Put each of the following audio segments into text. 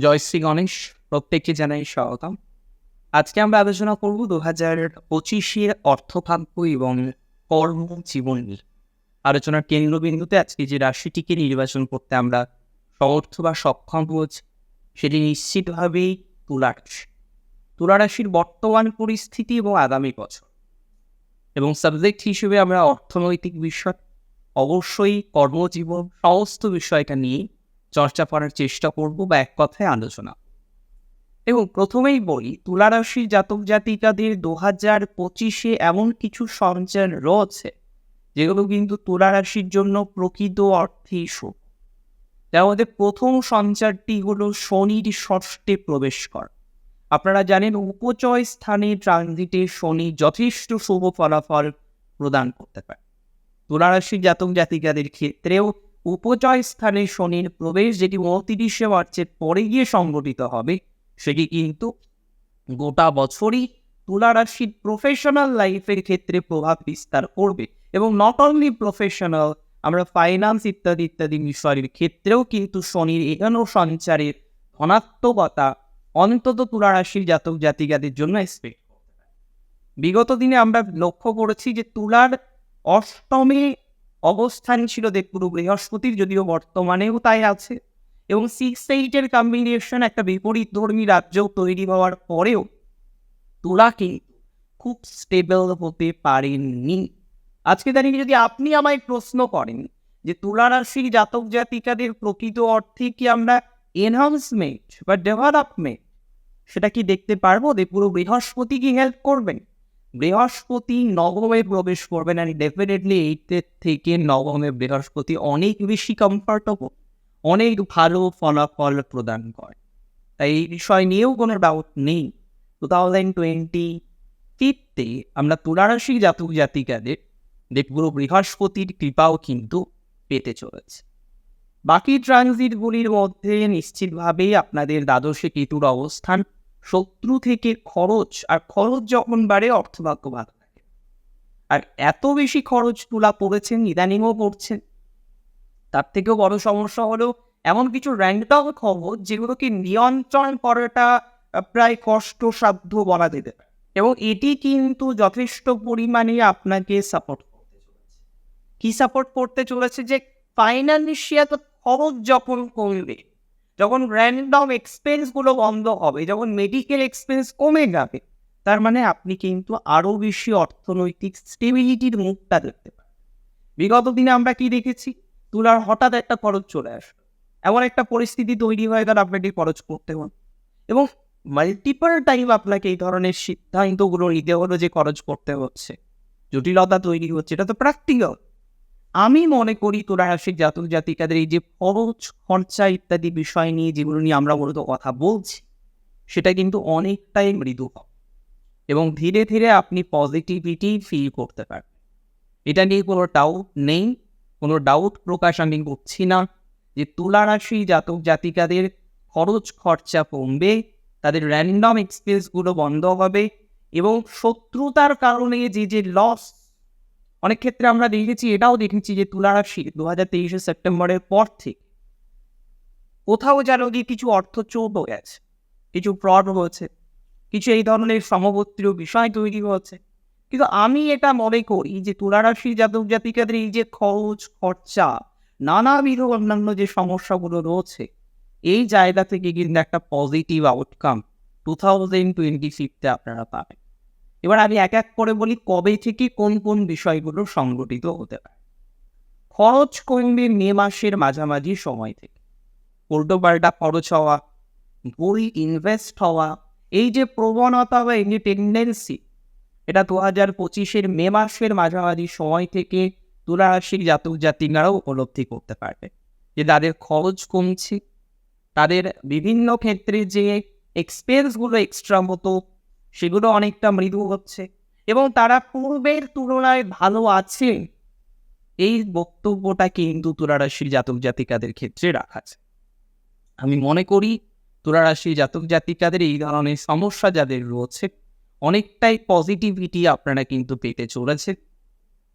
জয়শ্রী গণেশ, প্রত্যেককে জানাই স্বাগতম। আজকে আমরা আলোচনা করব দু হাজার পঁচিশের অর্থভাগ্য এবং কর্মজীবন আলোচনার কেন্দ্রবিন্দুতে আজকে যে রাশিটিকে নির্বাচন করতে আমরা সমর্থ বা সক্ষম হয়েছি, সেটি নিশ্চিতভাবেই তুলা রাশি। তুলা রাশির বর্তমান পরিস্থিতি এবং আগামী বছর। এবং সাবজেক্ট হিসেবে আমরা অর্থনৈতিক বিষয়, অবশ্যই কর্মজীবন, সমস্ত বিষয়টা নিয়ে চর্চা করার চেষ্টা করব বা এক কথায় আলোচনা। এবং প্রথমেই বলি, তুলারাশির জাতক জাতিকাদের দু হাজার পঁচিশে এমন কিছু সঞ্চার রয়েছে, যেগুলো কিন্তু তুলারাশির জন্য প্রকৃত অর্থেই শুভ। যার মধ্যে প্রথম সঞ্চারটি হলো শনির ষষ্ঠে প্রবেশ কর। আপনারা জানেন উপচয় স্থানে ট্রানজিটে শনি যথেষ্ট শুভ ফলাফল প্রদান করতে পারে। তুলারাশির জাতক জাতিকাদের ক্ষেত্রেও উপচয় স্থানে শনির প্রবেশ, যেটি উনতিরিশে মার্চের পরে গিয়ে সংগঠিত হবে, সেটি কিন্তু গোটা বছরই তুলা রাশির প্রফেশনাল লাইফের ক্ষেত্রে প্রভাব বিস্তার করবে এবং নট অনলি প্রফেশনাল আমরা ফাইন্যান্স ইত্যাদি ইত্যাদি বিষয়ের ক্ষেত্রেও কিন্তু শনির এখানেও সঞ্চারের ধনাত্মকতা অন্তত তুলা রাশির জাতক জাতিকাদের জন্য এক্সপেক্ট বিগত দিনে আমরা লক্ষ্য করেছি যে তুলার অষ্টমে অবস্থান ছিল দেবগুরু বৃহস্পতির, যদিও বর্তমানেও তাই আছে। এবং সিক্স এইটের কম্বিনেশন একটা বিপরীত ধর্মী রাজ্য তৈরি হওয়ার পরেও তুলা কিন্তু খুব স্টেবল হতে পারেননি। আজকে দাঁড়িয়ে যদি আপনি আমায় প্রশ্ন করেন যে তুলা রাশির জাতক জাতিকাদের প্রকৃত অর্থে কি আমরা এনহান্সমেন্ট বা ডেভেলপমেন্ট সেটা কি দেখতে পারব? দেবগুরু বৃহস্পতি কি হেল্প করবেন? বৃহস্পতি নবমে প্রবেশ করবেন অ্যান্ড ডেফিনেটলি এইটের থেকে নবমে বৃহস্পতি অনেক বেশি কমফর্টেবল অনেক ভালো ফলাফল প্রদান করে। তাই এই বিষয় নিয়েও কোনো ডাউট নেই। টু থাউজেন্ড টোয়েন্টি ফিফতে আমরা তুলারাশি জাতক জাতিকাদের দেবগুরু বৃহস্পতির কৃপাও কিন্তু পেতে চলেছে। বাকি ট্রানজিটগুলির মধ্যে নিশ্চিতভাবেই আপনাদের দ্বাদশে কেতুর অবস্থান। শত্রু থেকে খরচ, আর খরচ যখন বাড়ে, অর্থভাগ্য ভালো থাকে। আর এত বেশি খরচ তুলা পড়েছেন, ইদানিংও পড়ছেন। তার থেকেও বড় সমস্যা হলো, এমন কিছু র্যান্ডম খবর যেগুলোকে নিয়ন্ত্রণ করাটা প্রায় কষ্টসাধ্য বলা যেতে পারে। এবং এটি কিন্তু যথেষ্ট পরিমাণে আপনাকে সাপোর্ট করতে চলেছে। কি সাপোর্ট করতে চলেছে যে ফাইন্যান্সিয়াল খরচ যখন কমবে যখন র্যান্ডম এক্সপেন্সগুলো বন্ধ হবে, যখন মেডিকেল এক্সপেন্স কমে যাবে, তার মানে আপনি কিন্তু আরও বেশি অর্থনৈতিক স্টেবিলিটির মুখটা দেখতে পারেন বিগত দিনে আমরা কি দেখেছি? তুলার হঠাৎ একটা খরচ চলে আসলো। এমন একটা পরিস্থিতি তৈরি হয়ে গেল আপনাকে খরচ করতে হন এবং মাল্টিপল টাইম আপনাকে এই ধরনের সিদ্ধান্তগুলো নিতে হলো যে খরচ করতে হচ্ছে। জটিলতা তৈরি হচ্ছে, এটা তো প্র্যাকটিক্যাল আমি মনে করি তোরা রাশির জাতক জাতিকাদের এই যে খরচ, খরচা ইত্যাদি বিষয় নিয়ে যেগুলো নিয়ে আমরা মূলত কথা বলছি, সেটা কিন্তু অনেকটাই মৃদু এবং ধীরে ধীরে আপনি পজিটিভিটি ফিল করতে পারবেন। এটা নিয়ে কোনো ডাউট নেই, কোনো ডাউট প্রকাশ আমি করছি না যে তুলা রাশি জাতক জাতিকাদের খরচ, খরচা কমবে, তাদের র্যান্ডম এক্সপেন্সগুলো বন্ধ হবে এবং শত্রুতার কারণে যে যে লস অনেক ক্ষেত্রে আমরা দেখেছি, এটাও দেখেছি যে তুলা রাশি দু হাজার তেইশে সেপ্টেম্বরের পর থেকে কোথাও যেন গিয়ে কিছু অর্থ চোট গেছে, কিছু ফ্রড হয়েছে, কিছু এই ধরনের সমগোত্রীয় বিষয় তৈরি হয়েছে। কিন্তু আমি এটা মনে করি যে তুলারাশি জাতক জাতিকাদের এই যে খরচ, খরচা, নানাবিধ অন্যান্য যে সমস্যাগুলো রয়েছে, এই জায়গা থেকে কিন্তু একটা positive outcome two thousand twenty fifty আপনারা পাবেন। এবার আমি এক এক করে বলি কবে থেকে কোন কোন বিষয়গুলো সংগঠিত হতে পারে। খরচ কমবে মে মাসের মাঝামাঝি সময় থেকে। উল্টো পাল্টা খরচ হওয়া, বই ইনভেস্ট হওয়া, এই যে প্রবণতা বা এই টেন্ডেন্সি এটা দু হাজার পঁচিশের মে মাসের মাঝামাঝি সময় থেকে তুলা রাশির জাতক জাতিকারাও উপলব্ধি করতে পারবে যে তাদের খরচ কমছে। তাদের বিভিন্ন ক্ষেত্রে যে এক্সপেন্সগুলো এক্সট্রা হতো সেগুলো অনেকটা মৃদু হচ্ছে। এবং তারা পূর্বের তুলনায় ভালো আছে এই বক্তব্যটা কিন্তু তুলারাশির জাতক জাতিকাদের ক্ষেত্রে রাখা আমি মনে করি তুলারাশির জাতক জাতিকাদের এই ধরনের সমস্যা যাদের রয়েছে, অনেকটাই পজিটিভিটি আপনারা কিন্তু পেতে চলেছে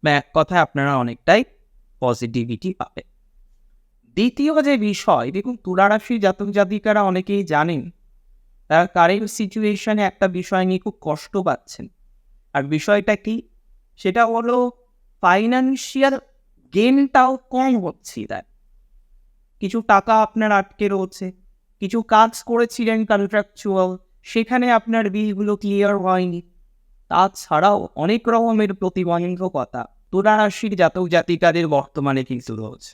বা এক কথায় আপনারা অনেকটাই পজিটিভিটি পাবেন। দ্বিতীয় যে বিষয়, দেখুন তুলারাশি জাতক জাতিকারা অনেকেই জানেন তারা কারেন্ট সিচুয়েশনে একটা বিষয় নিয়ে খুব কষ্ট পাচ্ছেন। আর বিষয়টা কি? সেটা হলো ফাইন্যান্সিয়াল গেনটাও কম হচ্ছে তার কিছু টাকা আপনার আটকে রয়েছে, কিছু কাজ করেছিলেন কন্ট্রাকচুয়াল সেখানে আপনার বিলগুলো ক্লিয়ার হয়নি। তাছাড়াও অনেক রকমের প্রতিবন্ধকতা তুলা রাশির জাতক জাতিকাদের বর্তমানে কিন্তু রয়েছে।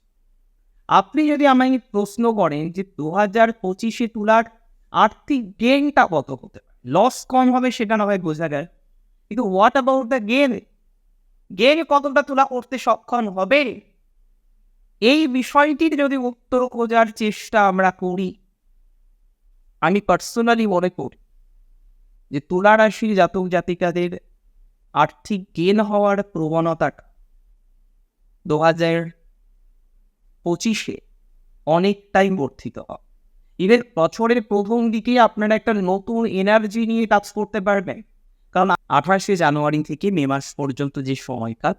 আপনি যদি আমায় প্রশ্ন করেন যে দু হাজার পঁচিশে তুলার আর্থিক গেনটা কত হতে লস কম হবে সেটা না হয় বোঝা গেল কিন্তু what about the gain gain কতটা তোলা করতে সক্ষম হবে? এই বিষয়টির যদি উত্তর খোঁজার চেষ্টা আমরা করি, আমি পার্সোনালি মনে করি যে তুলা রাশির জাতক জাতিকাদের আর্থিক গেন হওয়ার প্রবণতাটা দু হাজার পঁচিশে অনেকটাই বর্ধিত হবে। ইভেন বছরের প্রথম দিকে আপনারা একটা নতুন এনার্জি নিয়ে কাজ করতে পারবেন। কারণ আঠাশে জানুয়ারি থেকে মে মাস পর্যন্ত যে সময়কাল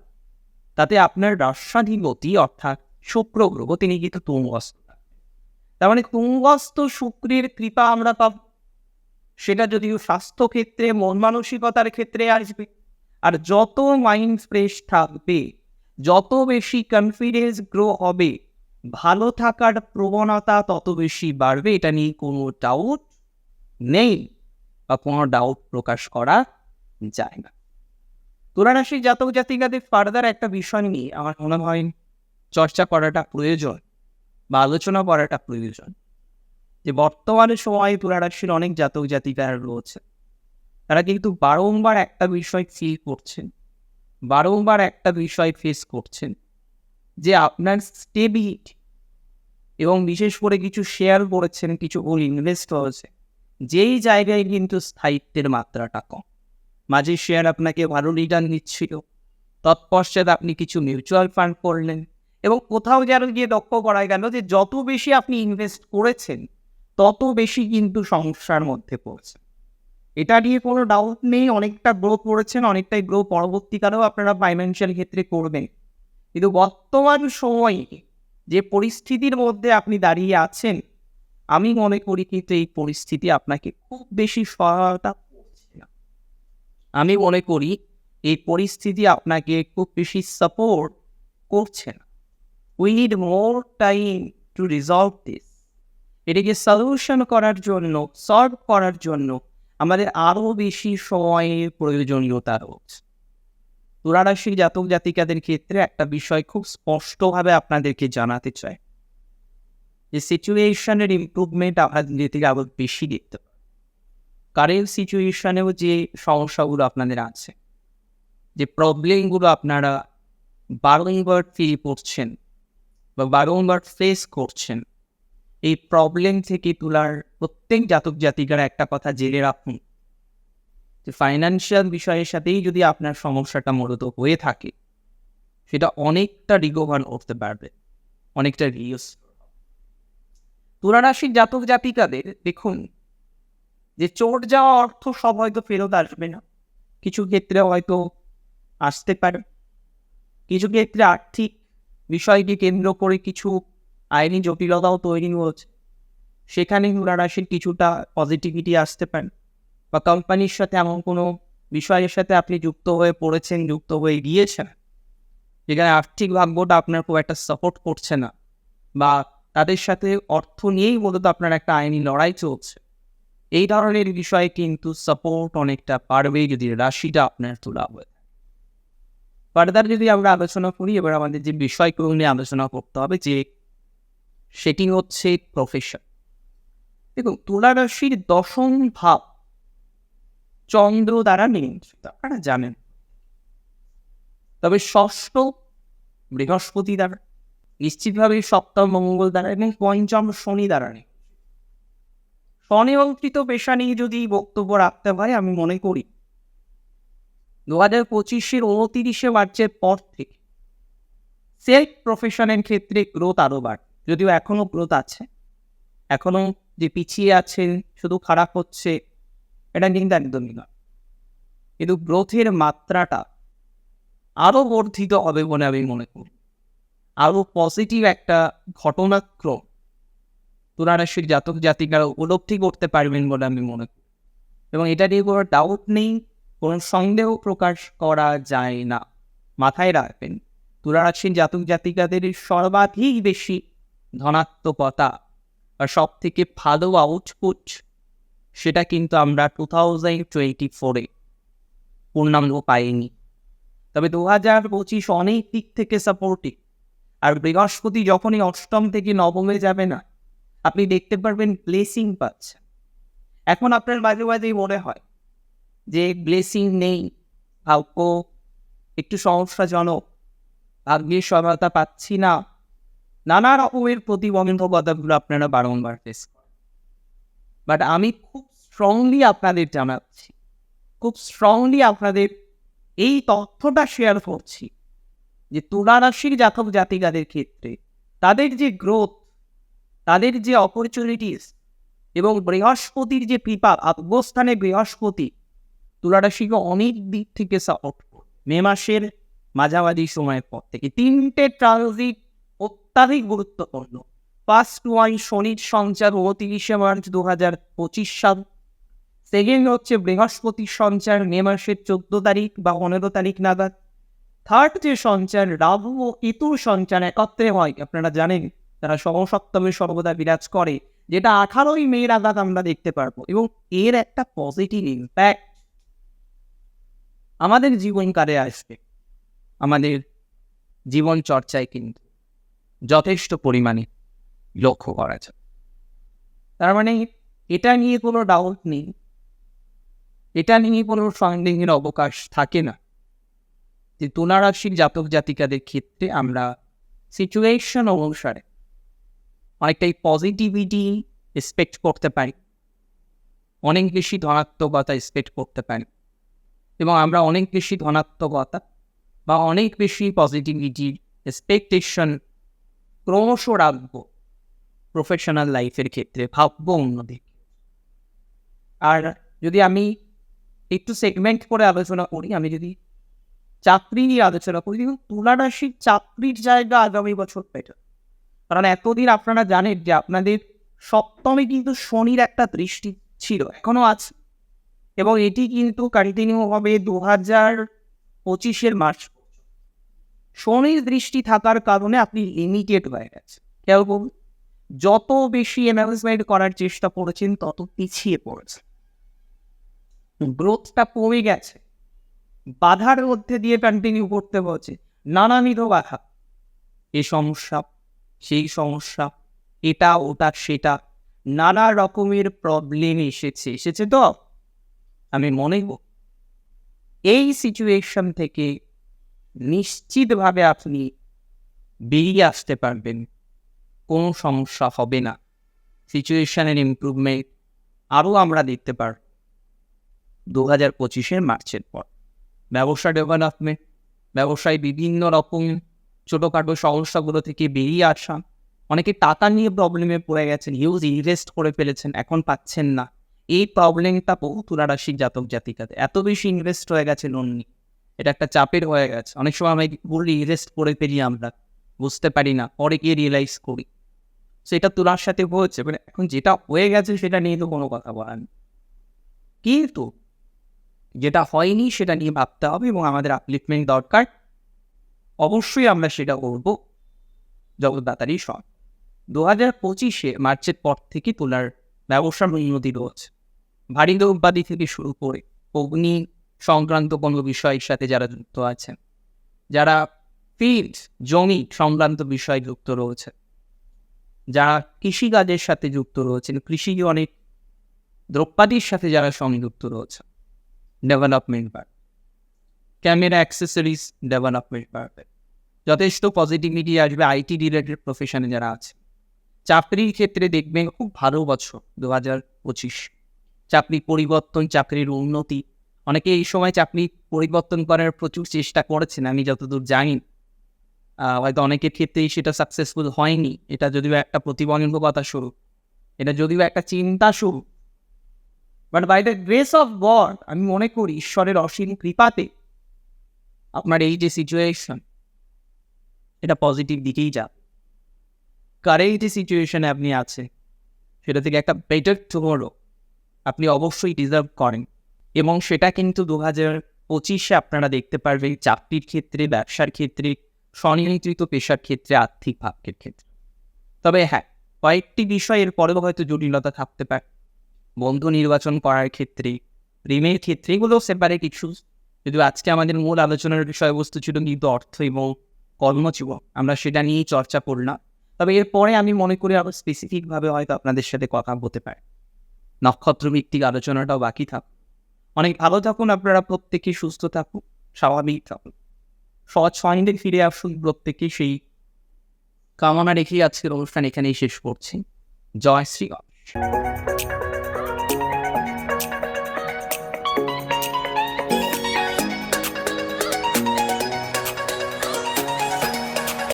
তাতে আপনার রাষ্ট্রাধিপতি অর্থাৎ শুক্র গ্রহ তিনি কিন্তু থাকবেন। তার মানে তুঙ্গস্থ শুক্রের কৃপা আমরা পাব। সেটা যদিও স্বাস্থ্যক্ষেত্রে মন মানসিকতার ক্ষেত্রে আসবে। আর যত মাইন্ড ফ্রেশ থাকবে, যত বেশি কনফিডেন্স গ্রো হবে ভালো থাকার প্রবণতা তত বেশি বাড়বে, এটা নিয়ে কোনো ডাউট নেই বা কোনো ডাউট প্রকাশ করা যায় না। তুলারাশি জাতক জাতিকাদের ফার্দার একটা বিষয় নিয়ে আমার মনে হয় চর্চা করাটা প্রয়োজন বা আলোচনা করাটা প্রয়োজন যে বর্তমানে সময়ে তুলারাশির অনেক জাতক জাতিকারা রয়েছে। তারা কিন্তু বারংবার একটা বিষয় ফিল করছেন, বারংবার একটা বিষয় ফেস করছেন। যে আপনার স্টেবিলিটি এবং বিশেষ করে কিছু শেয়ার করেছেন কিছু ওর ইনভেস্ট হয়েছে যেই জায়গায় কিন্তু স্থায়িত্বের মাত্রাটা কম। মাঝে শেয়ার আপনাকে ভালো রিটার্ন দিচ্ছিল, তৎপশ্চাৎ আপনি কিছু মিউচুয়াল ফান্ড করলেন এবং কোথাও যেন গিয়ে লক্ষ্য করা গেল যে যত বেশি আপনি ইনভেস্ট করেছেন, তত বেশি কিন্তু সমস্যার মধ্যে পড়ছে এটা নিয়ে কোনো ডাউট নেই, অনেকটা গ্রো করেছেন, অনেকটাই গ্রো পরবর্তীকালেও আপনারা ফাইন্যান্সিয়াল ক্ষেত্রে করবেন। কিন্তু বর্তমান সময়ে যে পরিস্থিতির মধ্যে আপনি দাঁড়িয়ে আছেন, আমি মনে করি কিন্তু এই পরিস্থিতি আপনাকে খুব বেশি সহায়তা করছে না। আমি মনে করি এই পরিস্থিতি আপনাকে খুব বেশি সাপোর্ট করছে না। We need more time to resolve this এটাকে সলিউশন করার জন্য সলভ করার জন্য আমাদের আরও বেশি সময়ের প্রয়োজনীয়তা রয়েছে। তুলারাশি জাতক জাতিকাদের ক্ষেত্রে একটা বিষয় খুব স্পষ্টভাবে আপনাদেরকে জানাতে চাই। যে সিচুয়েশনের ইমপ্রুভমেন্ট আপনাদের থেকে আরও বেশি দেখতে কারেন্ট সিচুয়েশনেও যে সমস্যাগুলো আপনাদের আছে, যে প্রবলেমগুলো আপনারা বারংবার ফিল করছেন বা বারংবার ফেস করছেন, এই প্রবলেম থেকে তোলার প্রত্যেক জাতক জাতিকারা একটা কথা জেনে রাখুন। যে ফাইন্যান্সিয়াল বিষয়ের সাথেই যদি আপনার সমস্যাটা মূলত হয়ে থাকে, সেটা অনেকটা রিকভার করতে পারবে, অনেকটা রিউজ তুলারাশির জাতক জাতিকাদের দেখুন, যে চোট যাওয়া অর্থ সব হয়তো ফেরত আসবে না। কিছু ক্ষেত্রে হয়তো আসতে পারে। কিছু ক্ষেত্রে আর্থিক বিষয়কে কেন্দ্র করে কিছু আইনি জটিলতাও তৈরি হয়েছে। সেখানে তুলারাশির কিছুটা পজিটিভিটি আসতে পারে। বা কোম্পানির সাথে এমন কোনো বিষয়ের সাথে আপনি যুক্ত হয়ে পড়েছেন, যুক্ত হয়ে গিয়েছেন? যেখানে আর্থিক ভাগ্যটা আপনার খুব একটা সাপোর্ট করছে না বা তাদের সাথে অর্থ নিয়েই মূলত আপনার একটা আইনি লড়াই চলছে। এই ধরনের বিষয়ে কিন্তু সাপোর্ট অনেকটা পারবে যদি রাশিটা আপনার তোলা হয়ে। ফার্দার যদি আমরা আলোচনা করি, এবার আমাদের যে বিষয়গুলো নিয়ে আলোচনা করতে হবে যে সেটি হচ্ছে প্রফেশন দেখুন, তুলা রাশির দশম ভাব চন্দ্র দ্বারা নিয়ন্ত্রিত, আপনারা জানেন। তবে ষষ্ঠ বৃহস্পতি দ্বারা, নিশ্চিতভাবে সপ্তম মঙ্গল দ্বারা এবং পঞ্চম শনি দ্বারা নেই স্বনিয়ন্ত্রিত পেশা নিয়ে যদি বক্তব্য রাখতে হয়, আমি মনে করি দু হাজার পঁচিশের উনতিরিশে মার্চের পর থেকে সেলফ প্রফেশনের ক্ষেত্রে গ্রোথ আরও বাড়ে। যদিও এখনও গ্রোথ আছে এখনও যে পিছিয়ে আছেন, শুধু খারাপ হচ্ছে এটা কিন্তু একদমই নয় কিন্তু গ্রোথের মাত্রাটা আরও বর্ধিত হবে বলে আমি মনে করি আরও পজিটিভ একটা ঘটনাক্রম তুলারাশির জাতক জাতিকারা উপলব্ধি করতে পারবেন বলে আমি মনে করি এবং এটা নিয়ে কোনো ডাউট নেই কোনো সন্দেহ প্রকাশ করা যায় না মাথায় রাখবেন তুলারাশির জাতক জাতিকাদের সর্বাধিক বেশি ধনাত্মকতা আর সব থেকে ভালো আউটপুট সেটা কিন্তু আমরা টু থাউজেন্ড টোয়েন্টি ফোরে পূর্ণাঙ্গ পাইনি। তবে দু হাজার পঁচিশ অনেক দিক থেকে সাপোর্টিভ আর বৃহস্পতি যখনই অষ্টম থেকে নবমে যাবে না, আপনি দেখতে পারবেন ব্লেসিং পাচ্ছেন এখন আপনার মাঝে মাঝেই মনে হয় যে ব্লেসিং নেই, ভাগ্য একটু সমস্যাজনক, ভাগ্যের সহায়তা পাচ্ছি না। নানা রকমের প্রতিবন্ধকতাগুলো আপনারা বারংবার ফেস বাট আমি খুব স্ট্রংলি আপনাদের জানাচ্ছি, খুব স্ট্রংলি আপনাদের এই তথ্যটা শেয়ার করছি যে তুলা রাশির জাতক জাতিকাদের ক্ষেত্রে তাদের যে গ্রোথ তাদের যে অপরচুনিটিস এবং বৃহস্পতির যে কৃপা অবস্থানে বৃহস্পতি তুলা রাশিকে অনেক দিক থেকে সাপোর্ট করবে মে মাসের মাঝামাঝি সময়ের পর থেকে। তিনটে ট্রানজিট অত্যাধিক গুরুত্বপূর্ণ। ফার্স্ট ওয়ান শনির সঞ্চার উনতিরিশে মার্চ দু হাজার পঁচিশ সাল। সেকেন্ড হচ্ছে বৃহস্পতির সঞ্চার, মে মাসের চোদ্দ তারিখ বা পনেরো তারিখ নাগাদ। থার্ড যে সঞ্চার, রাহু ও কেতুর সঞ্চার একত্রে হয়, আপনারা জানেন, তারা সমসপ্তমে সর্বদা বিরাজ করে, যেটা আঠারোই মে নাগাদ আমরা দেখতে পারব, এবং এর একটা পজিটিভ ইম্প্যাক্ট আমাদের জীবনকালে আসবে, আমাদের জীবন চর্চায় কিন্তু, যথেষ্ট পরিমাণে। লক্ষ্য করা যায়। তার মানে এটা নিয়ে কোনো ডাউট নেই। এটা নিয়ে কোনো সন্দেহের অবকাশ থাকে না। যে তুলারাশির জাতক জাতিকাদের ক্ষেত্রে আমরা সিচুয়েশন অনুসারে অনেকটাই পজিটিভিটি এক্সপেক্ট করতে পারি। অনেক বেশি ধনাত্মকতা এক্সপেক্ট করতে পারি। এবং আমরা অনেক বেশি ধনাত্মকতা বা অনেক বেশি পজিটিভিটির এক্সপেকটেশন ক্রমশ রাখব। প্রফেশনাল লাইফের ক্ষেত্রে ভাববো অন্যদিকে আর যদি আমি একটু সেগমেন্ট করে আলোচনা করি, আমি যদি চাকরি নিয়ে আলোচনা করি, দেখুন তুলা রাশির চাকরির জায়গা আগামী বছর বেটার কারণ এতদিন আপনারা জানেন যে আপনাদের সপ্তমে কিন্তু শনির একটা দৃষ্টি ছিল, এখনও আছে। এবং এটি কিন্তু কন্টিনিউ হবে দু হাজার পঁচিশের মার্চ। শনির দৃষ্টি থাকার কারণে আপনি লিমিটেড হয়ে গেছে কেউ বলুন যত বেশি অ্যানাউন্সমেন্ট করার চেষ্টা করেছেন, তত পিছিয়ে পড়েছে। গ্রোথটা কমে গেছে। বাধার মধ্যে দিয়ে কন্টিনিউ করতে হচ্ছে নানাবিধ বাধা। এ সমস্যা, সেই সমস্যা, এটা, ওটা, সেটা, নানা রকমের প্রবলেম এসেছে। এসেছে তো? আমি মনে এই সিচুয়েশন থেকে নিশ্চিতভাবে আপনি বেরিয়ে আসতে পারবেন। কোনো সমস্যা হবে না। সিচুয়েশনের ইমপ্রুভমেন্ট আরও আমরা দেখতে পার দু হাজার পঁচিশের মার্চের পর ব্যবসা ডেভেলপমেন্ট ব্যবসায় বিভিন্ন রকম ছোটোখাটো সমস্যাগুলো থেকে বেরিয়ে আসা, অনেকে টাকা নিয়ে প্রবলেমে পড়ে গেছেন হিউজ ইনভেস্ট করে ফেলেছেন, এখন পাচ্ছেন না। এই প্রবলেমটা বহু তুলারাশির জাতক জাতিকাতে এত বেশি ইনভেস্ট হয়ে গেছে লোন নিয়ে। এটা একটা চাপের হয়ে গেছে। অনেক সময় আমি বললি ইনভেস্ট করে ফেলি আমরা। বুঝতে পারি না, পরে গিয়ে রিয়েলাইজ করি। সেটা তোলার সাথে হয়েছে মানে এখন যেটা হয়ে গেছে সেটা নিয়ে তো কোনো কথা বলার নেই। কিন্তু যেটা হয়নি সেটা নিয়ে ভাবতে হবে এবং আমাদের আপলিফমেন্ট দরকার। অবশ্যই আমরা সেটা করব তাড়াতাড়ি সব দু হাজার পঁচিশে মার্চের পর থেকে তোলার ব্যবসার উন্নতি রয়েছে। ভারী দ্রব্যাদি থেকে শুরু করে অগ্নি সংক্রান্ত কোনো বিষয়ের সাথে যারা যুক্ত আছেন, যারা ফিল্ড জমি সংক্রান্ত বিষয়ে যুক্ত রয়েছে, যারা কৃষিকাজের সাথে যুক্ত রয়েছেন, কৃষি অনেক দ্রব্যাদির সাথে যারা সংযুক্ত রয়েছে ডেভেলপমেন্ট বাড়বে ক্যামেরা অ্যাক্সেসরিজ ডেভেলপমেন্ট বাড়বে যথেষ্ট পজিটিভিটি আসবে আইটি রিলেটেড প্রফেশনে যারা আছে। চাকরির ক্ষেত্রে দেখবেন খুব ভালো বছর দু হাজার পঁচিশ। চাকরি পরিবর্তন, চাকরির উন্নতি, অনেকে এই সময় চাকরি পরিবর্তন করার প্রচুর চেষ্টা করেছেন, আমি যতদূর জানি। হয়তো অনেকের ক্ষেত্রেই সেটা সাকসেসফুল হয়নি। এটা যদিও একটা প্রতিবন্ধকতা শুরু। এটা যদিও একটা চিন্তা শুরু। But by the grace of God আমি মনে করি ঈশ্বরের অসীম কৃপাতে আপনার এই যে সিচুয়েশন এটা পজিটিভ দিকেই যা কারেন্ট যে সিচুয়েশনে আপনি আছে সেটা থেকে একটা বেটার টুমোরো আপনি অবশ্যই ডিজার্ভ করেন। এবং সেটা কিন্তু দু হাজার পঁচিশে আপনারা দেখতে পারবেন চাকরির ক্ষেত্রে, ব্যবসার ক্ষেত্রে স্বনিয়ন্ত্রিত পেশার ক্ষেত্রে, আর্থিক ভাগ্যের ক্ষেত্রে। তবে হ্যাঁ কয়েকটি বিষয় এর পরেও হয়তো জটিলতা থাকতে পারে। বন্ধু নির্বাচন করার ক্ষেত্রে প্রেমের ক্ষেত্রে এগুলো সেপারেট ইস্যুস যদিও আজকে আমাদের মূল আলোচনার বিষয়বস্তু ছিল কিন্তু অর্থ এবং কর্মজীবন। আমরা সেটা নিয়েই চর্চা করলাম। তবে এরপরে আমি মনে করি আরও স্পেসিফিকভাবে হয়তো আপনাদের সাথে কথা হতে পারে। নক্ষত্র ভিত্তিক আলোচনাটাও বাকি থাক অনেক ভালো থাকুন, আপনারা প্রত্যেকে সুস্থ থাকুন, স্বাভাবিক থাকুন। ফাইন্ডে ফিরে আসুন প্রত্যেকে সেই কামনা রেখেই আজকের অনুষ্ঠান এখানেই শেষ করছি। জয় শ্রী গণেশ।